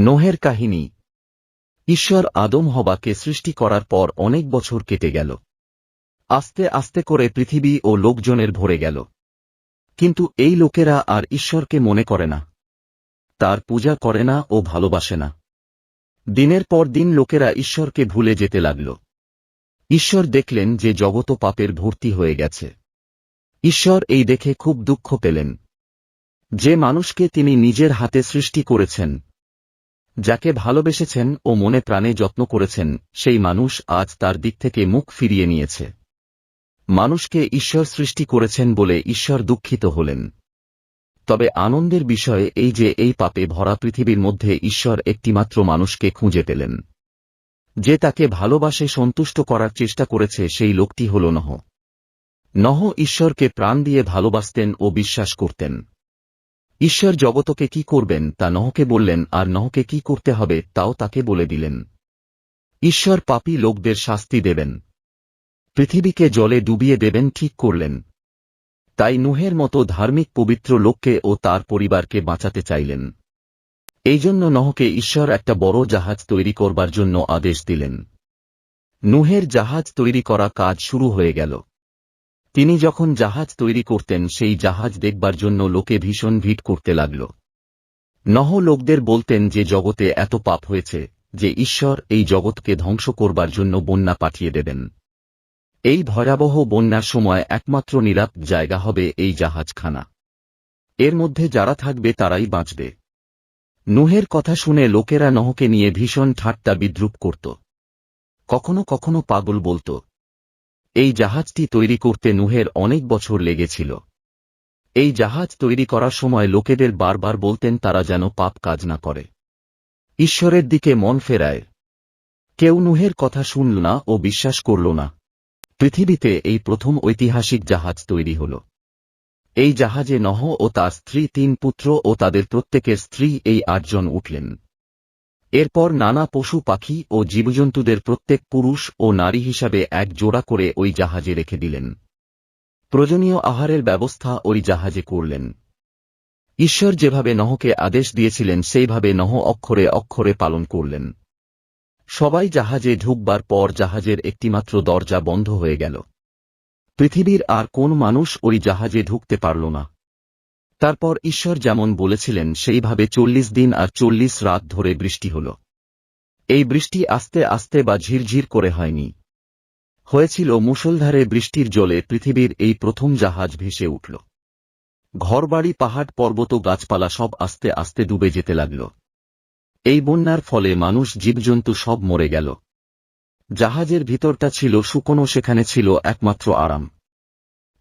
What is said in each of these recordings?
নোহের কাহিনী। ঈশ্বর আদম হবাকে সৃষ্টি করার পর অনেক বছর কেটে গেল। আস্তে আস্তে করে পৃথিবী ও লোকজনের ভরে গেল। কিন্তু এই লোকেরা আর ঈশ্বরকে মনে করে না। তার পূজা করে না ও ভালোবাসে না। দিনের পর দিন লোকেরা ঈশ্বরকে ভুলে যেতে লাগল। ঈশ্বর দেখলেন যে জগত পাপের ভর্তি হয়ে গেছে। ঈশ্বর এই দেখে খুব দুঃখ পেলেন। যে মানুষকে তিনি নিজের হাতে সৃষ্টি করেছেন যাকে ভালোবেসেছেন ও মনে প্রাণে যত্ন করেছেন, সেই মানুষ আজ তার দিক থেকে মুখ ফিরিয়ে নিয়েছে। মানুষকে ঈশ্বর সৃষ্টি করেছেন বলে ঈশ্বর দুঃখিত হলেন। তবে আনন্দের বিষয় এই যে এই পাপে ভরা পৃথিবীর মধ্যে ঈশ্বর একটিমাত্র মানুষকে খুঁজে পেলেন। যে তাকে ভালোবাসে সন্তুষ্ট করার চেষ্টা করেছে, সেই লোকটি হল নহ। নহ ঈশ্বরকে প্রাণ দিয়ে ভালোবাসতেন ও বিশ্বাস করতেন। ঈশ্বর জগতকে কি করবেন তা নহকে বললেন, আর নহকে কি করতে হবে তাও তাকে বলে দিলেন। ঈশ্বর পাপী লোকদের শাস্তি দেবেন। পৃথিবীকে জলে ডুবিয়ে দেবেন ঠিক করলেন। তাই নুহের মতো ধার্মিক পবিত্র লোককে ও তার পরিবারকে বাঁচাতে চাইলেন। এই জন্য নহকে ঈশ্বর একটা বড় জাহাজ তৈরি করবার জন্য আদেশ দিলেন। নুহের জাহাজ তৈরি করা কাজ শুরু হয়ে গেল। তিনি যখন জাহাজ তৈরি করতেন, সেই জাহাজ দেখবার জন্য লোকে ভীষণ ভিড় করতে লাগল। নহ লোকদের বলতেন যে জগতে এত পাপ হয়েছে, যে ঈশ্বর এই জগৎকে ধ্বংস করবার জন্য বন্যা পাঠিয়ে দেবেন। এই ভয়াবহ বন্যার সময় একমাত্র নিরাপ জায়গা হবে এই জাহাজখানা। এর মধ্যে যারা থাকবে তারাই বাঁচবে। নুহের কথা শুনে লোকেরা নহকে নিয়ে ভীষণ ঠাট্টা বিদ্রুপ করত। কখনো কখনো পাগল বলতো এই জাহাজটি তৈরি করতে নুহের অনেক বছর লেগেছিল। এই জাহাজ তৈরি করার সময় লোকেদের বারবার বলতেন তারা যেন পাপ কাজ না করে। ঈশ্বরের দিকে মন ফেরায়। কেউ নুহের কথা শুনল না ও বিশ্বাস করল না। পৃথিবীতে এই প্রথম ঐতিহাসিক জাহাজ তৈরি হল। এই জাহাজে নহ ও তার স্ত্রী, তিন পুত্র ও তাদের প্রত্যেকের স্ত্রী এই আটজন উঠলেন। এরপর নানা পশু পাখি ও জীবজন্তুদের প্রত্যেক পুরুষ ও নারী হিসাবে এক জোড়া করে ওই জাহাজে রেখে দিলেন। প্রয়োজনীয় আহারের ব্যবস্থা ওই জাহাজে করলেন। ঈশ্বর যেভাবে নহকে আদেশ দিয়েছিলেন, সেইভাবে নহ অক্ষরে অক্ষরে পালন করলেন। সবাই জাহাজে ঢুকবার পর জাহাজের একটিমাত্র দরজা বন্ধ হয়ে গেল। পৃথিবীর আর কোন মানুষ ওই জাহাজে ঢুকতে পারল না। তারপর ঈশ্বর যেমন বলেছিলেন, সেইভাবে চল্লিশ দিন আর চল্লিশ রাত ধরে বৃষ্টি হল। এই বৃষ্টি আস্তে আস্তে বা ঝিরঝির করে হয়নি। হয়েছিল মুষলধারে বৃষ্টির জলে পৃথিবীর এই প্রথম জাহাজ ভেসে উঠল। ঘরবাড়ি, পাহাড়, পর্বত গাছপালা সব আস্তে আস্তে ডুবে যেতে লাগল। এই বন্যার ফলে মানুষ, জীবজন্তু সব মরে গেল। জাহাজের ভিতরটা ছিল শুকনো সেখানে ছিল একমাত্র আরাম।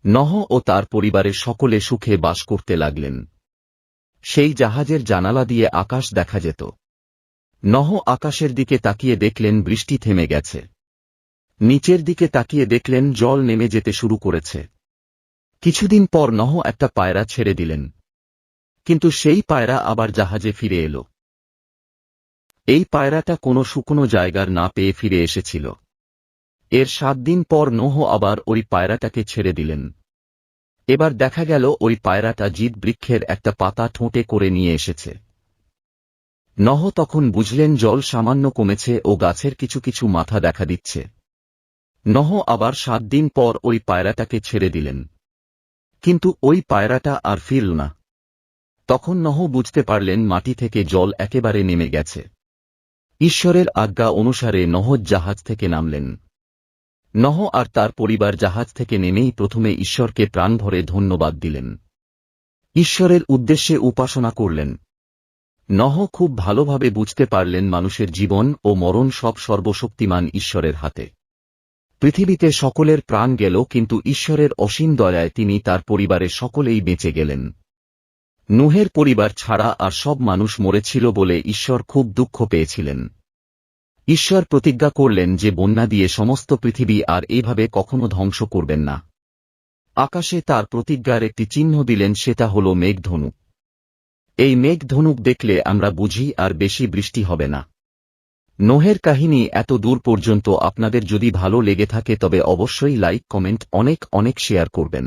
নহ ও তার পরিবারের সকলে সুখে বাস করতে লাগলেন। সেই জাহাজের জানালা দিয়ে আকাশ দেখা যেত। নহ আকাশের দিকে তাকিয়ে দেখলেন বৃষ্টি থেমে গেছে। নিচের দিকে তাকিয়ে দেখলেন জল নেমে যেতে শুরু করেছে। কিছুদিন পর নহ একটা পায়রা ছেড়ে দিলেন। কিন্তু সেই পায়রা আবার জাহাজে ফিরে এলো। এই পায়রাটা কোনো শুকনো জায়গার না পেয়ে ফিরে এসেছিল। এর সাত দিন পর নোহ আবার ওই পায়রাটাকে ছেড়ে দিলেন। এবার দেখা গেল ওই পায়রাটা জিদ বৃক্ষের একটা পাতা ঠোঁটে করে নিয়ে এসেছে। নহ তখন বুঝলেন জল সামান্য কমেছে ও গাছের কিছু কিছু মাথা দেখা দিচ্ছে। নহ আবার সাত দিন পর ওই পায়রাটাকে ছেড়ে দিলেন। কিন্তু ওই পায়রাটা আর ফিরল না। তখন নহ বুঝতে পারলেন মাটি থেকে জল একেবারে নেমে গেছে। ঈশ্বরের আজ্ঞা অনুসারে নহজ জাহাজ থেকে নামলেন। নহ আর তার পরিবার জাহাজ থেকে নেমেই প্রথমে ঈশ্বরকে প্রাণ ভরে ধন্যবাদ দিলেন। ঈশ্বরের উদ্দেশ্যে উপাসনা করলেন। নহ খুব ভালোভাবে বুঝতে পারলেন মানুষের জীবন ও মরণ সব সর্বশক্তিমান ঈশ্বরের হাতে। পৃথিবীতে সকলের প্রাণ গেল, কিন্তু ঈশ্বরের অসীম দয়ায় তিনি তার পরিবারের সকলেই বেঁচে গেলেন। নুহের পরিবার ছাড়া আর সব মানুষ মরেছিল বলে ঈশ্বর খুব দুঃখ পেয়েছিলেন। ঈশ্বর প্রতিজ্ঞা করলেন যে বন্যা দিয়ে সমস্ত পৃথিবী আর এইভাবে কখনো ধ্বংস করবেন না। আকাশে তার প্রতিজ্ঞার একটি চিহ্ন দিলেন, সেটা হল মেঘধনুক এই মেঘধনুক দেখলে আমরা বুঝি আর বেশি বৃষ্টি হবে না। নোহের কাহিনী এত দূর পর্যন্ত আপনাদের যদি ভালো লেগে থাকে তবে অবশ্যই লাইক, কমেন্ট, অনেক অনেক শেয়ার করবেন।